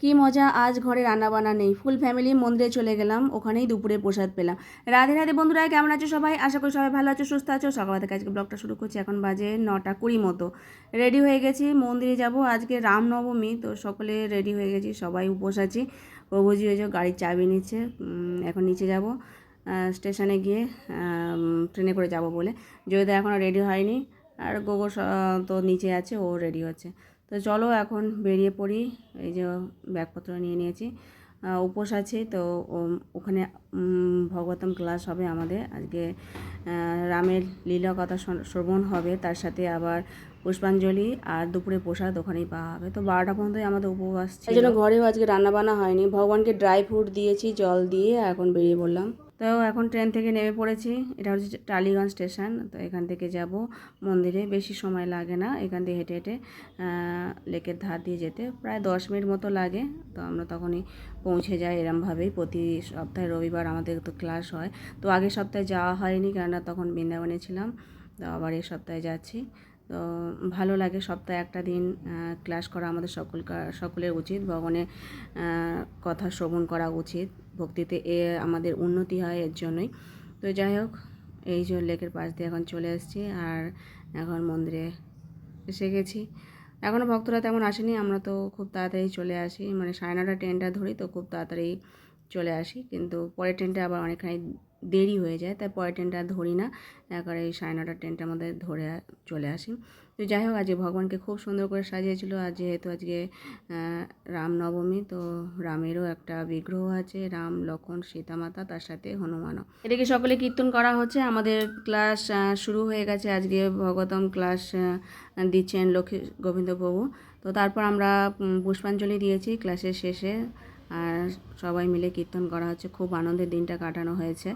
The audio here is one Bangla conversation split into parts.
কি মজা, আজ ঘরে রান্নাবান্না নেই। ফুল ফ্যামিলি মন্দিরে চলে গেলাম, ওখানেই দুপুরে প্রসাদ পেলাম। রাধে রাধে বন্ধুরা, কেমন আছো সবাই? আশা করি সবাই ভালো আছো, সুস্থ আছো। সকাল থেকে আজকে ব্লগটা শুরু করছি, এখন বাজে নটা কুড়ি মতো। রেডি হয়ে গেছি, মন্দিরে যাব। আজকে রামনবমী, তো সকলে রেডি হয়ে গেছি, সবাই উপোস আছি। প্রভুজি হয়েছে গাড়ির চাবি নিচ্ছে এখন নিচে যাব। স্টেশনে গিয়ে ট্রেনে করে যাব বলে। যদি এখনও রেডি হয়নি, আর গোবর তো নিচে আছে, ও রেডি হচ্ছে। তো চলো এখন বেরিয়ে পড়ি। এই যে ব্যাগপত্র নিয়ে নিয়েছি। উপোস আছে তো ওখানে ভগবতম ক্লাস হবে আমাদের। আজকে রামের লীলা কথা শ্রবণ হবে তার সাথে আবার পুষ্পাঞ্জলি আর দুপুরে প্রসাদ ওখানেই পাওয়া হবে। তো বারোটা পর্যন্তই আমাদের উপবাস ছিল এই জন্য ঘরেও আজকে রান্না বান্না হয়নি। ভগবানকে ড্রাই ফ্রুট দিয়েছি জল দিয়ে এখন বেরিয়ে পড়লাম। তো এখন ট্রেন থেকে নেমে পড়েছি। এটা হচ্ছে টালিগঞ্জ স্টেশন। তো এখান থেকে যাব মন্দিরে। বেশি সময় লাগে না এখান থেকে হেঁটে হেঁটে লেকের ধার দিয়ে যেতে। প্রায় দশ মিনিট মতো লাগে। তো আমরা তখনই পৌঁছে যাই এরমভাবেই। প্রতি সপ্তাহে রবিবার আমাদের তো ক্লাস হয়। তো আগের সপ্তাহে যাওয়া হয়নি কেননা তখন বৃন্দাবনে ছিলাম। তো আবার এই সপ্তাহে যাচ্ছি। তো ভালো লাগে সপ্তাহে একটা দিন ক্লাস করা আমাদের সকল সকলের উচিত। ভগবানের কথা শ্রবণ করা উচিত। ভক্তিতে এ আমাদের উন্নতি হয় এর জন্যই। তো যাই হোক, এই যে লেকের পাশ দিয়ে এখন চলে এসেছি আর এখন মন্দিরে এসে গেছি। এখনও ভক্তরা তেমন আসেনি, আমরা তো খুব তাড়াতাড়ি চলে আসি। মানে সাড়ে নটা ট্রেনটা ধরি তো খুব তাড়াতাড়ি চলে আসি। কিন্তু পরের ট্রেনটা আবার অনেকখানি দেরি হয়ে যায়, তাই পরের ট্রেনটা ধরি না। একবারে এই সাড়ে নটা ট্রেনটার মধ্যে ধরে চলে আসি। তো যাই হোক, আজকে ভগবানকে খুব সুন্দর করে সাজিয়েছিল। আর যেহেতু আজকে রামনবমী, তো রামেরও একটা বিগ্রহ আছে, রাম লক্ষণ সীতা মাতা তার সাথে হনুমানও। এটাকে সকলে কীর্তন করা হচ্ছে। আমাদের ক্লাস শুরু হয়ে গেছে। আজকে ভগবতম ক্লাস দিচ্ছেন লক্ষ্মী গোবিন্দ প্রভু তো তারপর আমরা পুষ্পাঞ্জলি দিয়েছি ক্লাসের শেষে। আর সবাই মিলে কীর্তন করা হচ্ছে। খুব আনন্দের দিনটা কাটানো হয়েছে।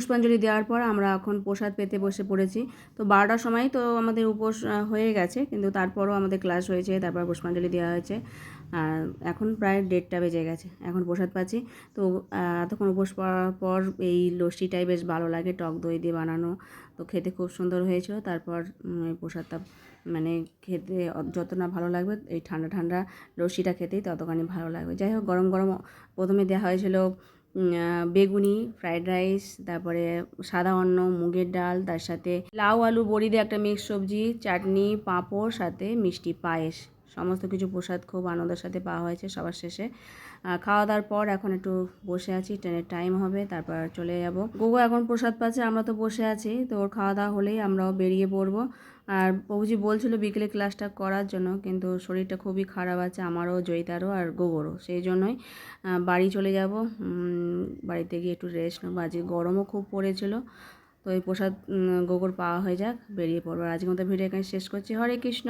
পুষ্পাঞ্জলি দেওয়ার পর আমরা এখন প্রসাদ পেতে বসে পড়েছি। তো বারোটার সময় তো আমাদের উপোস হয়ে গেছে, কিন্তু তারপরও আমাদের ক্লাস হয়েছে, তারপর পুষ্পাঞ্জলি দেওয়া হয়েছে। আর এখন প্রায় দেড়টা বেজে গেছে, এখন প্রসাদ পাচ্ছি। তো এতক্ষণ উপোস পড়ার পর এই লস্যিটাই বেশ ভালো লাগে, টক দই দিয়ে বানানো। তো খেতে খুব সুন্দর হয়েছিল, তারপর প্রসাদটা মানে খেতে যত না ভালো লাগবে, এই ঠান্ডা ঠান্ডা লস্যিটা খেতেই ততখানি ভালো লাগবে। যাই হোক, গরম গরম প্রথমে দেওয়া হয়েছিল বেগুনি ফ্রাইড রাইস তারপরে সাদা অন্ন, মুগের ডাল, তার সাথে লাউ, আলু, বড়ি দিয়ে একটা মিক্স সবজি, চাটনি, পাঁপড়, সাথে মিষ্টি পায়েস। সমস্ত কিছু প্রসাদ খুব আনন্দের সাথে পাওয়া হয়েছে সবার শেষে। খাওয়া দাওয়ার পর এখন একটু বসে আছি, ট্রেনের টাইম হবে, তারপর চলে যাব। গোগো এখন প্রসাদ পাচ্ছে, আমরা তো বসে আছি, তো ওর খাওয়া দাওয়া হলেই আমরাও বেরিয়ে পড়ব। আর প্রভুজি বলছিল বিকেলে ক্লাসটা করার জন্য, কিন্তু শরীরটা খুবই খারাপ আছে, আমারও, জয়িতারও আর গোবরও, সেই জন্যই বাড়ি চলে যাব। বাড়িতে গিয়ে একটু রেস্ট নেব। আজকে গরমও খুব পড়েছিল, তো এই প্রসাদ গোবর পাওয়া হয়ে যাক, বেরিয়ে পড়ব। আর আজকের মতো ভিডিও এখানে শেষ করছি। হরে কৃষ্ণ!